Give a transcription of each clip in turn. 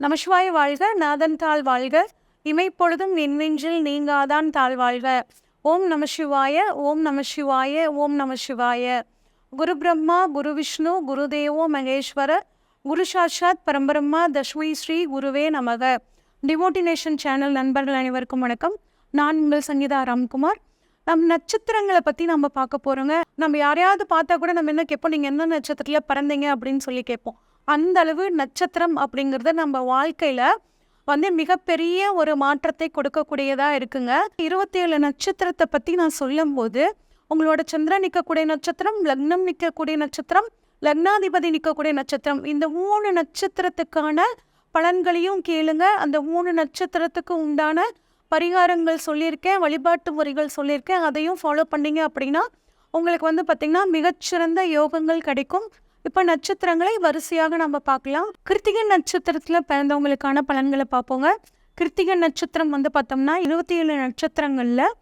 நமசிவாய வாழ்க நாதன் தாழ் வாழ்க. இமைப்பொழுதும் நின்வெஞ்சில் நீங்காதான் தாழ் வாழ்க. ஓம் நமசிவாய ஓம் நமசிவாய ஓம் நமசிவாய. குரு பிரம்மா குரு விஷ்ணு குரு தேவோ மகேஸ்வர. குரு சாட்சாத் பரம்பரம்மா தஸ்மை ஸ்ரீ குருவே நமக. டிவோட்டினேஷன் சேனல் நண்பர்கள் அனைவருக்கும் வணக்கம். நான் உங்கள் சங்கீதா ராம்குமார். நம் நட்சத்திரங்களை பற்றி நம்ம பார்க்க போகிறோங்க நம்ம யாரையாவது பார்த்தா கூட நம்ம என்ன கேட்போம்? நீங்கள் எந்த நட்சத்திரத்தில் பிறந்தீங்க அப்படின்னு சொல்லி கேட்போம். அந்த அளவு நட்சத்திரம் அப்படிங்கிறது நம்ம வாழ்க்கையில் வந்து மிகப்பெரிய ஒரு மாற்றத்தை கொடுக்கக்கூடியதாக இருக்குங்க. இருபத்தி ஏழு நட்சத்திரத்தை பற்றி நான் சொல்லும்போது உங்களோட சந்திரன் நிற்கக்கூடிய நட்சத்திரம் லக்னம் நிற்கக்கூடிய நட்சத்திரம் லக்னாதிபதி நிற்கக்கூடிய நட்சத்திரம் இந்த மூணு நட்சத்திரத்துக்கான பலன்களையும் கேளுங்க. அந்த மூணு நட்சத்திரத்துக்கு உண்டான பரிகாரங்கள் சொல்லியிருக்கேன் வழிபாட்டு முறைகள் சொல்லியிருக்கேன் அதையும் ஃபாலோ பண்ணிங்க அப்படின்னா உங்களுக்கு வந்து பார்த்திங்கன்னா மிகச்சிறந்த யோகங்கள் கிடைக்கும். இப்போ நட்சத்திரங்களை வரிசையாக நம்ம பார்க்கலாம். கிருத்திகை நட்சத்திரத்தில் பிறந்தவங்களுக்கான பலன்களை பார்ப்போங்க. கிருத்திகை நட்சத்திரம் வந்து பார்த்தோம்னா இருபத்தி ஏழு நட்சத்திரங்களில்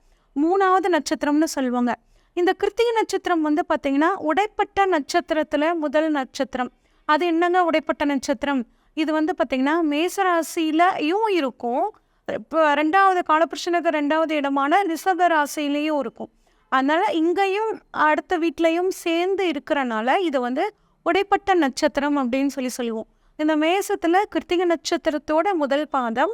மூணாவது நட்சத்திரம்னு சொல்லுவாங்க. இந்த கிருத்திகை நட்சத்திரம் வந்து பார்த்தீங்கன்னா உடைப்பட்ட நட்சத்திரத்தில் முதல் நட்சத்திரம். அது என்னங்க உடைப்பட்ட நட்சத்திரம்? இது வந்து பார்த்தீங்கன்னா மேசராசிலையும் இருக்கும். இப்போ ரெண்டாவது காலபுருஷனுக்கு ரெண்டாவது இடமான ரிஷப ராசிலையும் இருக்கும். அதனால் இங்கேயும் அடுத்த வீட்லேயும் சேர்ந்து இருக்கிறனால இது வந்து உடைப்பட்ட நட்சத்திரம் அப்படின்னு சொல்லி சொல்லுவோம். இந்த மேசத்தில் கிருத்திகை நட்சத்திரத்தோட முதல் பாதம்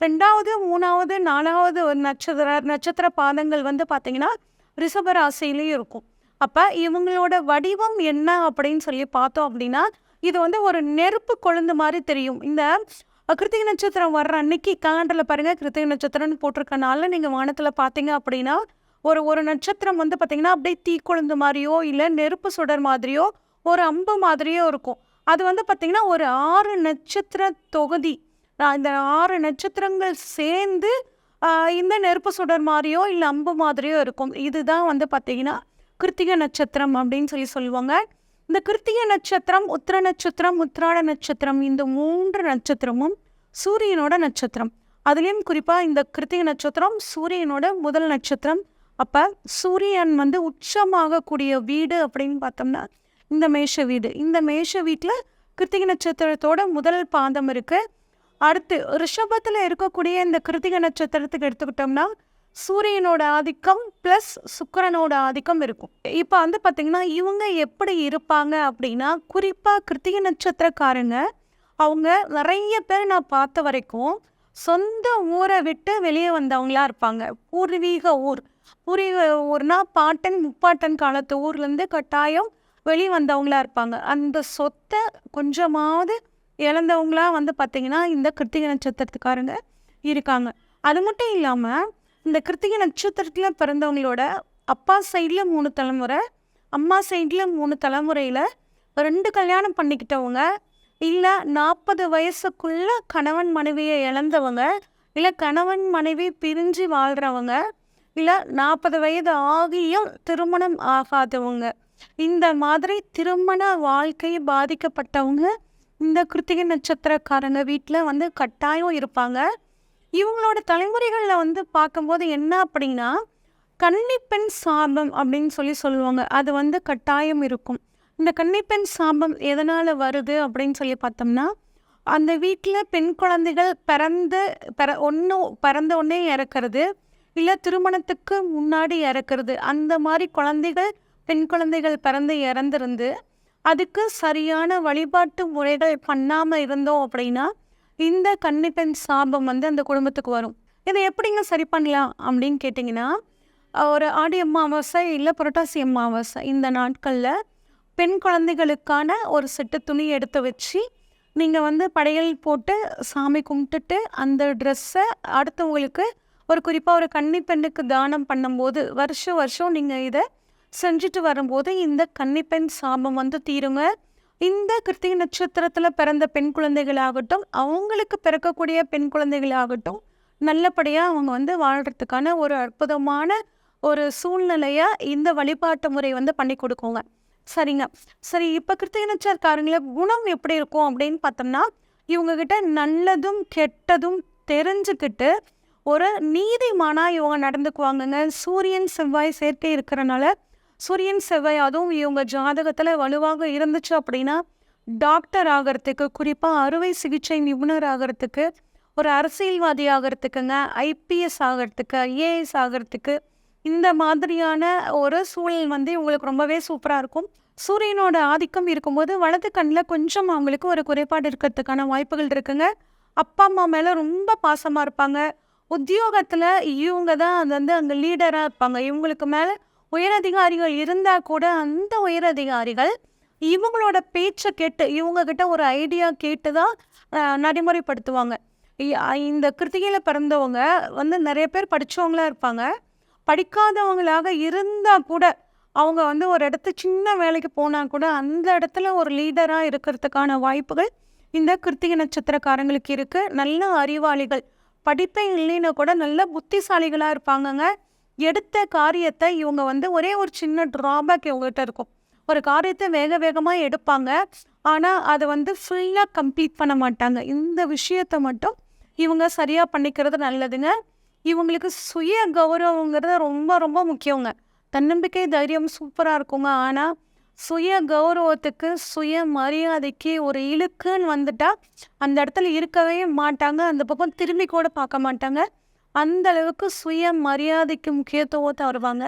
ரெண்டாவது மூணாவது நாலாவது ஒரு நட்சத்திர நட்சத்திர பாதங்கள் வந்து பார்த்திங்கன்னா ரிஷபராசிலையும் இருக்கும். அப்போ இவங்களோட வடிவம் என்ன அப்படின்னு சொல்லி பார்த்தோம் அப்படின்னா இது வந்து ஒரு நெருப்பு கொழுந்து மாதிரி தெரியும். இந்த கிருத்திகை நட்சத்திரம் வர்ற அன்னைக்கு காண்டில் பாருங்கள் கிருத்திகை நட்சத்திரம்னு போட்டிருக்கனால நீங்கள் வானத்தில் பார்த்தீங்க அப்படின்னா ஒரு ஒரு நட்சத்திரம் வந்து பார்த்திங்கன்னா அப்படியே தீக்குழந்து மாதிரியோ இல்லை நெருப்பு சுடர் மாதிரியோ ஒரு அம்பு மாதிரியே இருக்கும். அது வந்து பார்த்திங்கன்னா ஒரு ஆறு நட்சத்திர தொகுதி. இந்த ஆறு நட்சத்திரங்கள் சேர்ந்து இந்த நெருப்பு சுடர் மாதிரியோ இல்லை அம்பு மாதிரியோ இருக்கும். இதுதான் வந்து பார்த்திங்கன்னா கிருத்திக நட்சத்திரம் அப்படின்னு சொல்லி சொல்லுவாங்க. இந்த கிருத்திக நட்சத்திரம் உத்திர நட்சத்திரம் உத்திராட நட்சத்திரம் இந்த மூன்று நட்சத்திரமும் சூரியனோட நட்சத்திரம். அதுலேயும் குறிப்பாக இந்த கிருத்திக நட்சத்திரம் சூரியனோட முதல் நட்சத்திரம். அப்போ சூரியன் வந்து உச்சமாகக்கூடிய வீடு அப்படின்னு பார்த்தோம்னா இந்த மேஷ வீடு. இந்த மேஷ வீட்டில் கிருத்திகை நட்சத்திரத்தோட முதல் பாதம் இருக்குது அடுத்து ரிஷபத்தில் இருக்கக்கூடிய இந்த கிருத்திகை நட்சத்திரத்துக்கு எடுத்துக்கிட்டோம்னா சூரியனோட ஆதிக்கம் ப்ளஸ் சுக்கரனோட ஆதிக்கம் இருக்கும். இப்போ வந்து பார்த்திங்கன்னா இவங்க எப்படி இருப்பாங்க அப்படின்னா குறிப்பாக கிருத்திகை நட்சத்திரக்காரங்க அவங்க நிறைய பேர் நான் பார்த்த வரைக்கும் சொந்த ஊரை விட்டு வெளியே வந்தவங்களா இருப்பாங்க. பூர்வீக ஊர். பூர்வீக ஊர்னால் பாட்டன் முப்பாட்டன் காலத்து ஊர்லேருந்து கட்டாயம் வெளியே வந்தவங்களா இருப்பாங்க. அந்த சொத்தை கொஞ்சமாவது இழந்தவங்களா வந்து பார்த்திங்கன்னா இந்த கிருத்திகை நட்சத்திரத்துக்காரங்க இருக்காங்க. அது மட்டும் இல்லாமல் இந்த கிருத்திகை நட்சத்திரத்தில் பிறந்தவங்களோட அப்பா சைடில் மூணு தலைமுறை அம்மா சைடில் மூணு தலைமுறையில் ரெண்டு கல்யாணம் பண்ணிக்கிட்டவங்க இல்லை நாற்பது வயசுக்குள்ளே கணவன் மனைவியை இழந்தவங்க இல்லை கணவன் மனைவி பிரிஞ்சு வாழ்கிறவங்க இல்லை நாற்பது வயது ஆகியும் திருமணம் ஆகாதவங்க. இந்த மாதிரி திருமண வாழ்க்கை பாதிக்கப்பட்டவங்க இந்த கிருத்திகை நட்சத்திரக்காரங்க வீட்டில் வந்து கட்டாயம் இருப்பாங்க. இவங்களோட தலைமுறைகளில் வந்து பார்க்கும்போது என்ன அப்படின்னா கன்னிப்பெண் சாபம் அப்படின்னு சொல்லி சொல்லுவாங்க. அது வந்து கட்டாயம் இருக்கும். இந்த கன்னிப்பெண் சாபம் எதனால் வருது அப்படின்னு சொல்லி பார்த்தோம்னா அந்த வீட்டில் பெண் குழந்தைகள் பிறந்து பிற ஒன்று பிறந்த உடனே இறக்கிறது இல்லை திருமணத்துக்கு முன்னாடி இறக்கிறது அந்த மாதிரி குழந்தைகள் பெண் குழந்தைகள் பிறந்து இறந்துருந்து அதுக்கு சரியான வழிபாட்டு முறைகள் பண்ணாமல் இருந்தோம் அப்படின்னா இந்த கன்னிப்பெண் சாபம் வந்து அந்த குடும்பத்துக்கு வரும். இதை எப்படிங்க சரி பண்ணலாம் அப்படின்னு கேட்டிங்கன்னா ஒரு ஆடி அமாவாசை இல்லை புரட்டாசி அமாவாசை இந்த நாட்களில் பெண் குழந்தைகளுக்கான ஒரு செட்டு துணி எடுத்து வச்சு நீங்கள் வந்து படையல் போட்டு சாமி கும்பிட்டுட்டு அந்த ட்ரெஸ்ஸை அடுத்தவங்களுக்கு ஒரு குறிப்பாக ஒரு கன்னி பெண்ணுக்கு தானம் பண்ணும்போது வருஷம் வருஷம் நீங்கள் இதை செஞ்சுட்டு வரும்போது இந்த கன்னிப்பெண் சாபம் வந்து தீருங்க. இந்த கிருத்திகை நட்சத்திரத்தில் பிறந்த பெண் குழந்தைகளாகட்டும் அவங்களுக்கு பிறக்கக்கூடிய பெண் குழந்தைகளாகட்டும் நல்லபடியாக அவங்க வந்து வாழ்கிறதுக்கான ஒரு அற்புதமான ஒரு சூழ்நிலையாக இந்த வழிபாட்டு முறை வந்து பண்ணி கொடுக்குங்க. சரிங்க. சரி இப்போ கிருத்திகை நட்சத்திரக்காரங்கள குணம் எப்படி இருக்கும் அப்படின்னு பார்த்தோம்னா இவங்கக்கிட்ட நல்லதும் கெட்டதும் தெரிஞ்சுக்கிட்டு ஒரு நீதிமானாக இவங்க நடந்துக்குவாங்கங்க. சூரியன் செவ்வாய் சேர்க்கை இருக்கிறனால சூரியன் செவ்வாய் அதுவும் இவங்க ஜாதகத்தில் வலுவாக இருந்துச்சு அப்படின்னா டாக்டர் ஆகிறதுக்கு குறிப்பாக அறுவை சிகிச்சை நிபுணர் ஆகிறதுக்கு ஒரு அரசியல்வாதி ஆகிறதுக்குங்க ஐபிஎஸ் ஆகிறதுக்கு ஐஏஎஸ் ஆகிறதுக்கு இந்த மாதிரியான ஒரு சூழல் வந்து இவங்களுக்கு ரொம்பவே சூப்பராக இருக்கும். சூரியனோட ஆதிக்கம் இருக்கும்போது வலது கண்ணில் கொஞ்சம் அவங்களுக்கு ஒரு குறைபாடு இருக்கிறதுக்கான வாய்ப்புகள் இருக்குங்க. அப்பா அம்மா மேலே ரொம்ப பாசமாக இருப்பாங்க. உத்தியோகத்தில் இவங்க தான் அது வந்து அங்கே லீடராக இருப்பாங்க. இவங்களுக்கு மேலே உயரதிகாரிகள் இருந்தால் கூட அந்த உயரதிகாரிகள் இவங்களோட பேச்சை கேட்டு இவங்கக்கிட்ட ஒரு ஐடியா கேட்டு தான் நடைமுறைப்படுத்துவாங்க. இந்த கிருத்திகையில் பிறந்தவங்க வந்து நிறைய பேர் படித்தவங்களா இருப்பாங்க. படிக்காதவங்களாக இருந்தால் கூட அவங்க வந்து ஒரு இடத்து சின்ன வேலைக்கு போனால் கூட அந்த இடத்துல ஒரு லீடராக இருக்கிறதுக்கான வாய்ப்புகள் இந்த கிருத்திகை நட்சத்திரக்காரங்களுக்கு இருக்குது நல்ல அறிவாளிகள் படிப்பே இல்லைன்னா கூட நல்ல புத்திசாலிகளாக இருப்பாங்கங்க. எடுத்த காரியத்தை இவங்க வந்து ஒரே ஒரு சின்ன ட்ராபேக் இவங்ககிட்ட இருக்கும். ஒரு காரியத்தை வேக வேகமாக எடுப்பாங்க. ஆனால் அதை வந்து ஃபுல்லாக கம்ப்ளீட் பண்ண மாட்டாங்க. இந்த விஷயத்த மட்டும் இவங்க சரியாக பண்ணிக்கிறது நல்லதுங்க. இவங்களுக்கு சுய கௌரவங்கிறது ரொம்ப ரொம்ப முக்கியங்க. தன்னம்பிக்கை தைரியம் சூப்பராக இருக்குங்க. ஆனால் சுய கௌரவத்துக்கு சுய மரியாதைக்கு ஒரு இழுக்குன்னு வந்துட்டால் அந்த இடத்துல இருக்கவே மாட்டாங்க. அந்த பக்கம் திரும்பி கூட பார்க்க மாட்டாங்க. அந்த அளவுக்கு சுய மரியாதைக்கு முக்கியத்துவத்தை வருவாங்க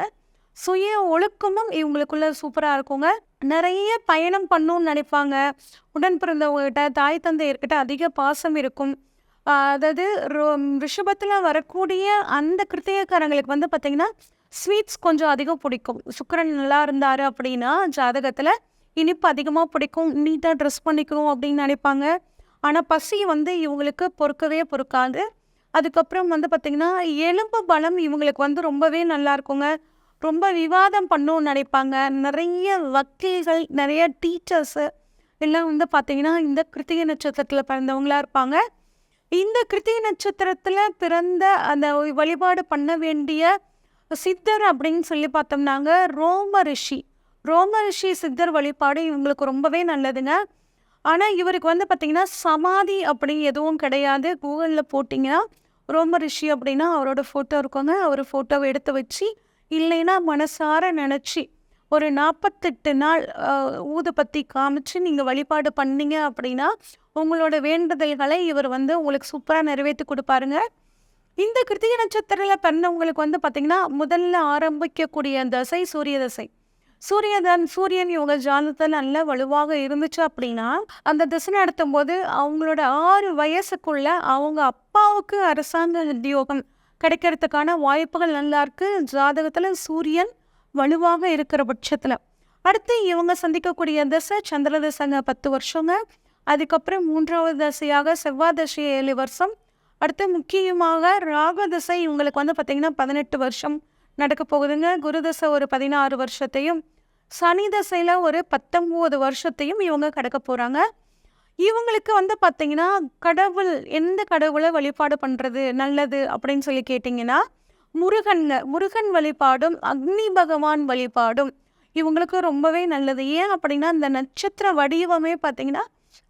சுய ஒழுக்கமும் இவங்களுக்குள்ள சூப்பராக இருக்குங்க. நிறைய பயணம் பண்ணணும்னு நினைப்பாங்க. உடன் பிறந்தவங்ககிட்ட தாய் தந்தையர்கிட்ட அதிக பாசம் இருக்கும். அதாவது ரிஷபத்தில் வரக்கூடிய அந்த கிருத்தயக்காரங்களுக்கு வந்து பார்த்திங்கன்னா ஸ்வீட்ஸ் கொஞ்சம் அதிகம் பிடிக்கும். சுக்கிரன் நல்லா இருந்தார் அப்படின்னா ஜாதகத்தில் இனிப்பு அதிகமாக பிடிக்கும். நீட்டாக ட்ரெஸ் பண்ணிக்கணும் அப்படின்னு நினைப்பாங்க. ஆனால் பசி வந்து இவங்களுக்கு பொறுக்கவே பொறுக்காது. அதுக்கப்புறம் வந்து பார்த்திங்கன்னா எலும்பு பலம் இவங்களுக்கு வந்து ரொம்பவே நல்லா இருக்குங்க. ரொம்ப விவாதம் பண்ணணும்னு நினைப்பாங்க. நிறைய வக்கீல்கள் நிறைய டீச்சர்ஸு எல்லாம் வந்து பார்த்திங்கன்னா இந்த கிருத்திகை நட்சத்திரத்தில் பிறந்தவங்களா இருப்பாங்க. இந்த கிருத்திகை நட்சத்திரத்தில் பிறந்த அந்த வழிபாடு பண்ண வேண்டிய சித்தர் அப்படின்னு சொல்லி பார்த்தோம்னாங்க ரோம ரிஷி. ரோம ரிஷி சித்தர் வழிபாடு இவங்களுக்கு ரொம்பவே நல்லதுங்க. ஆனால் இவருக்கு வந்து பார்த்திங்கன்னா சமாதி அப்படி எதுவும் கிடையாது. கூகுளில் போட்டிங்கன்னா ரோம ரிஷி அப்படின்னா அவரோட ஃபோட்டோ இருக்குங்க. அவர் ஃபோட்டோவை எடுத்து வச்சு இல்லைன்னா மனசார நினச்சி ஒரு நாற்பத்தெட்டு நாள் ஊதுபத்தி காமிச்சு நீங்கள் வழிபாடு பண்ணீங்க அப்படின்னா உங்களோட வேண்டுதல்களை இவர் வந்து உங்களுக்கு சூப்பராக நிறைவேற்றி கொடுப்பாருங்க. இந்த கிருத்திகை நட்சத்திரத்தில் பிறந்தவங்களுக்கு வந்து பார்த்திங்கன்னா முதல்ல ஆரம்பிக்கக்கூடிய தசை சூரிய தசை. சூரியதன் சூரியன் இவங்க ஜாதகத்தில் நல்ல வலுவாக இருந்துச்சு அப்படின்னா அந்த திசை நடத்தும் போது அவங்களோட ஆறு வயசுக்குள்ள அவங்க அப்பாவுக்கு அரசாங்க உத்தியோகம் கிடைக்கிறதுக்கான வாய்ப்புகள் நல்லா இருக்கு. ஜாதகத்தில் சூரியன் வலுவாக இருக்கிற பட்சத்தில். அடுத்து இவங்க சந்திக்கக்கூடிய தசை சந்திர தசைங்க பத்து வருஷங்க. அதுக்கப்புறம் மூன்றாவது தசையாக செவ்வாய் தசை ஏழு வருஷம். அடுத்து முக்கியமாக ராக தசை இவங்களுக்கு வந்து பார்த்திங்கன்னா பதினெட்டு வருஷம் நடக்க போகுதுங்க. குரு தசை ஒரு பதினாறு வருஷத்தையும் சனி தசையில் ஒரு பத்தொம்போது வருஷத்தையும் இவங்க கடக்க போகிறாங்க இவங்களுக்கு வந்து பார்த்தீங்கன்னா கடவுள் எந்த கடவுளை வழிபாடு பண்ணுறது நல்லது அப்படின்னு சொல்லி கேட்டிங்கன்னா முருகன்ங்க முருகன் வழிபாடும் அக்னி பகவான் வழிபாடும் இவங்களுக்கு ரொம்பவே நல்லது. ஏன் அப்படின்னா இந்த நட்சத்திர வடிவமே பார்த்தீங்கன்னா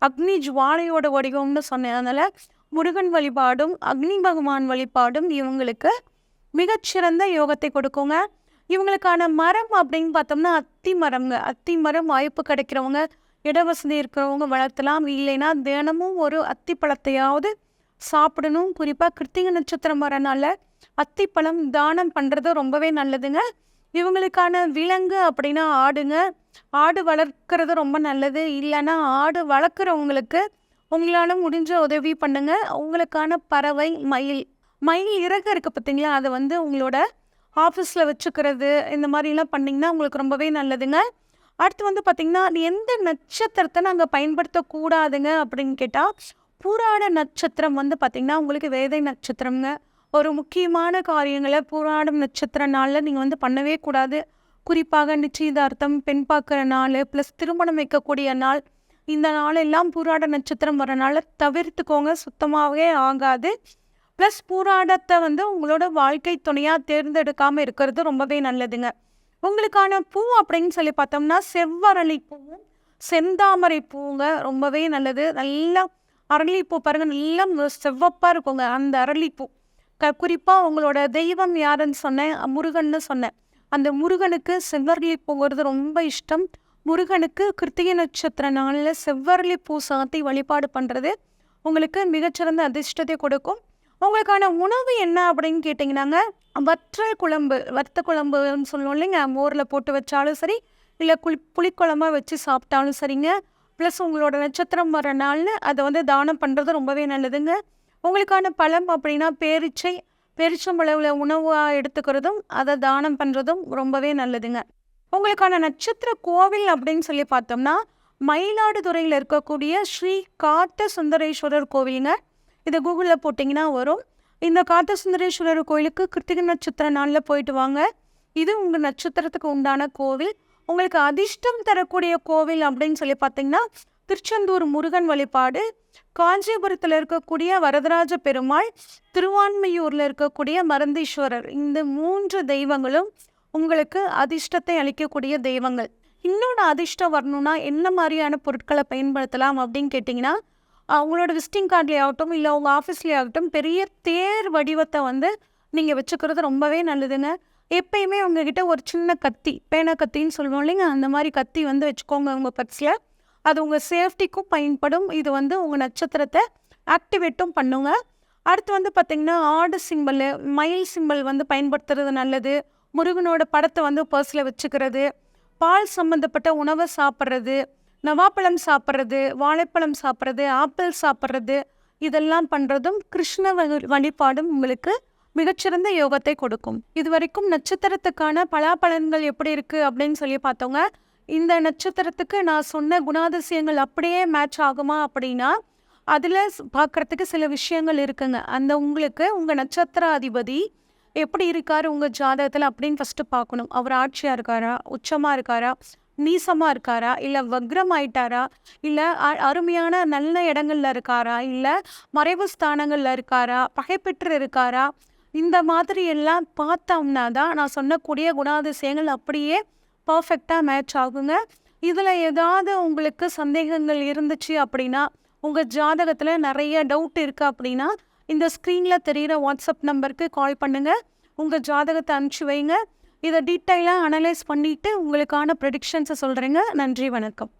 அக்னி ஜுவாலையோட வடிவம்னு சொன்னேன். அதனால் முருகன் வழிபாடும் அக்னி பகவான் வழிபாடும் இவங்களுக்கு மிகச்சிறந்த யோகத்தை கொடுக்குங்க. இவங்களுக்கான மரம் அப்படின்னு பார்த்தோம்னா அத்தி மரம்ங்க. அத்தி மரம் வாய்ப்பு கிடைக்கிறவங்க இடவசதி இருக்கிறவங்க வளர்த்தலாம். இல்லைன்னா தினமும் ஒரு அத்தி பழத்தையாவது சாப்பிடணும். குறிப்பாக கிருத்திக நட்சத்திரம் வரனால அத்திப்பழம் தானம் பண்ணுறது ரொம்பவே நல்லதுங்க. இவங்களுக்கான விலங்கு அப்படின்னா ஆடுங்க. ஆடு வளர்க்குறது ரொம்ப நல்லது. இல்லைன்னா ஆடு வளர்க்குறவங்களுக்கு உங்களால் முடிஞ்ச உதவி பண்ணுங்க. உங்களுக்கான பறவை மயில். மயில் இறகு இருக்குது பார்த்தீங்களா? அதை வந்து உங்களோட ஆஃபீஸில் வச்சுக்கிறது இந்த மாதிரிலாம் பண்ணிங்கன்னா உங்களுக்கு ரொம்பவே நல்லதுங்க. அடுத்து வந்து பார்த்திங்கன்னா அது எந்த நட்சத்திரத்தை நாங்கள் பயன்படுத்தக்கூடாதுங்க அப்படின்னு கேட்டால் பூராட நட்சத்திரம் வந்து பார்த்திங்கன்னா உங்களுக்கு வேதை நட்சத்திரம்ங்க. ஒரு முக்கியமான காரியங்களை பூராடம் நட்சத்திர நாளில் நீங்கள் வந்து பண்ணவே கூடாது. குறிப்பாக நிச்சயதார்த்தம் பெண் பார்க்குற நாள் ப்ளஸ் திருமணம் வைக்கக்கூடிய நாள் இந்த நாளெல்லாம் பூராட நட்சத்திரம் வரனால தவிர்த்துக்கோங்க. சுத்தமாகவே ஆகாது. ப்ளஸ் பூராடத்தை வந்து உங்களோட வாழ்க்கை துணையாக தேர்ந்தெடுக்காமல் இருக்கிறது ரொம்பவே நல்லதுங்க. உங்களுக்கான பூ அப்படின்னு சொல்லி பார்த்தோம்னா செவ்வரளி பூவும் செந்தாமரை பூங்க ரொம்பவே நல்லது. நல்லா அரளிப்பூ பாருங்கள் நல்லா செவ்வப்பாக இருக்குங்க அந்த அரளிப்பூ க குறிப்பாக உங்களோட தெய்வம் யாருன்னு சொன்னேன் முருகன்னு சொன்னேன். அந்த முருகனுக்கு செவ்வரளி பூங்கிறது ரொம்ப இஷ்டம். முருகனுக்கு கிருத்திகை நட்சத்திர நாளில் செவ்வரளி பூ சாத்தி வழிபாடு பண்ணுறது உங்களுக்கு மிகச்சிறந்த அதிர்ஷ்டத்தை கொடுக்கும். உங்களுக்கான உணவு என்ன அப்படின்னு கேட்டிங்கன்னாங்க வற்றல் குழம்பு வத்த குழம்புன்னு சொல்லுவோம் இல்லைங்க மோரில் போட்டு வச்சாலும் சரி இல்லை குளி புளிக்குழம்பாக வச்சு சாப்பிட்டாலும் சரிங்க. ப்ளஸ் உங்களோட நட்சத்திரம் வர நாள்னு அதை வந்து தானம் பண்ணுறது ரொம்பவே நல்லதுங்க. உங்களுக்கான பழம் அப்படின்னா பேரிச்சை பெருச்சம்பளவில் உணவாக எடுத்துக்கிறதும் அதை தானம் பண்ணுறதும் ரொம்பவே நல்லதுங்க. உங்களுக்கான நட்சத்திர கோவில் அப்படின்னு சொல்லி பார்த்தோம்னா மயிலாடுதுறையில் இருக்கக்கூடிய ஸ்ரீ காட்ட சுந்தரேஸ்வரர் கோவிலுங்க. இதை கூகுளில் போட்டிங்கன்னா வரும். இந்த காத்த சுந்தரேஸ்வரர் கோயிலுக்கு கிருத்திகை நட்சத்திர நாளில் போயிட்டு வாங்க. இது உங்கள் நட்சத்திரத்துக்கு உண்டான கோவில். உங்களுக்கு அதிர்ஷ்டம் தரக்கூடிய கோவில் அப்படின்னு சொல்லி பார்த்தீங்கன்னா திருச்செந்தூர் முருகன் வழிபாடு காஞ்சிபுரத்தில் இருக்கக்கூடிய வரதராஜ பெருமாள் திருவான்மையூரில் இருக்கக்கூடிய மருந்தீஸ்வரர். இந்த மூன்று தெய்வங்களும் உங்களுக்கு அதிர்ஷ்டத்தை அளிக்கக்கூடிய தெய்வங்கள். இன்னொன்று அதிர்ஷ்டம் வரணும்னா என்ன மாதிரியான பொருட்களை பயன்படுத்தலாம் அப்படின்னு கேட்டிங்கன்னா அவங்களோட விசிட்டிங் கார்ட்லேயே ஆகட்டும் இல்லை உங்கள் ஆஃபீஸ்லேயே ஆகட்டும் பெரிய தேர் வடிவத்தை வந்து நீங்கள் வச்சுக்கிறது ரொம்பவே நல்லதுங்க. எப்பயுமே உங்ககிட்ட ஒரு சின்ன கத்தி பேனா கத்தின்னு சொல்லுவோம் இல்லைங்க? அந்த மாதிரி கத்தி வந்து வச்சுக்கோங்க உங்கள் பர்ஸில். அது உங்கள் சேஃப்டிக்கும் பயன்படும். இது வந்து உங்கள் நட்சத்திரத்தை ஆக்டிவேட்டும் பண்ணுங்க. அடுத்து வந்து பார்த்திங்கன்னா ஆடு சிம்பிள் மயில் சிம்பிள் வந்து பயன்படுத்துறது நல்லது. முருகனோட படத்தை வந்து பர்ஸில் வச்சுக்கிறது. பால் சம்மந்தப்பட்ட உணவை சாப்பிட்றது. நவாப்பழம் சாப்பிட்றது வாழைப்பழம் சாப்பிட்றது ஆப்பிள் சாப்பிட்றது இதெல்லாம் பண்ணுறதும் கிருஷ்ண வழிபாடும் உங்களுக்கு மிகச்சிறந்த யோகத்தை கொடுக்கும். இது வரைக்கும் நட்சத்திரத்துக்கான பலாபலன்கள் எப்படி இருக்குது அப்படின்னு சொல்லி பார்த்தோங்க இந்த நட்சத்திரத்துக்கு நான் சொன்ன குணாதிசயங்கள் அப்படியே மேட்ச் ஆகுமா அப்படின்னா அதில் பார்க்குறதுக்கு சில விஷயங்கள் இருக்குங்க. அந்த உங்களுக்கு உங்கள் நட்சத்திர அதிபதி எப்படி இருக்கார் உங்கள் ஜாதகத்தில் அப்படின்னு ஃபஸ்ட்டு பார்க்கணும். அவர் ஆட்சியாக இருக்காரா? உச்சமாக இருக்காரா? நீசமாக இருக்காரா? இல்லை வக்ரம் ஆயிட்டாரா இல்லை அ- அருமையான நல்ல இடங்கள்ல இருக்காரா? இல்லை மறைவு ஸ்தானங்களில் இருக்காரா? பகைப்பெற்று இருக்காரா? இந்த மாதிரி எல்லாம் பார்த்தோம்னா தான் நான் சொன்னக்கூடிய குணாதிசயங்கள் அப்படியே பர்ஃபெக்டாக மேட்ச் ஆகுங்க. இதில் ஏதாவது உங்களுக்கு சந்தேகங்கள் இருந்துச்சு அப்படின்னா உங்கள் ஜாதகத்தில் நிறைய டவுட் இருக்குது அப்படின்னா இந்த ஸ்க்ரீனில் தெரிகிற வாட்ஸ்அப் நம்பருக்கு கால் பண்ணுங்கள் உங்கள் ஜாதகத்தை அனுப்பிச்சி வைங்க. இதை டீட்டெயிலாக அனலைஸ் பண்ணிவிட்டு உங்களுக்கான ப்ரெடிக்ஷன்ஸை சொல்கிறேங்க நன்றி வணக்கம்.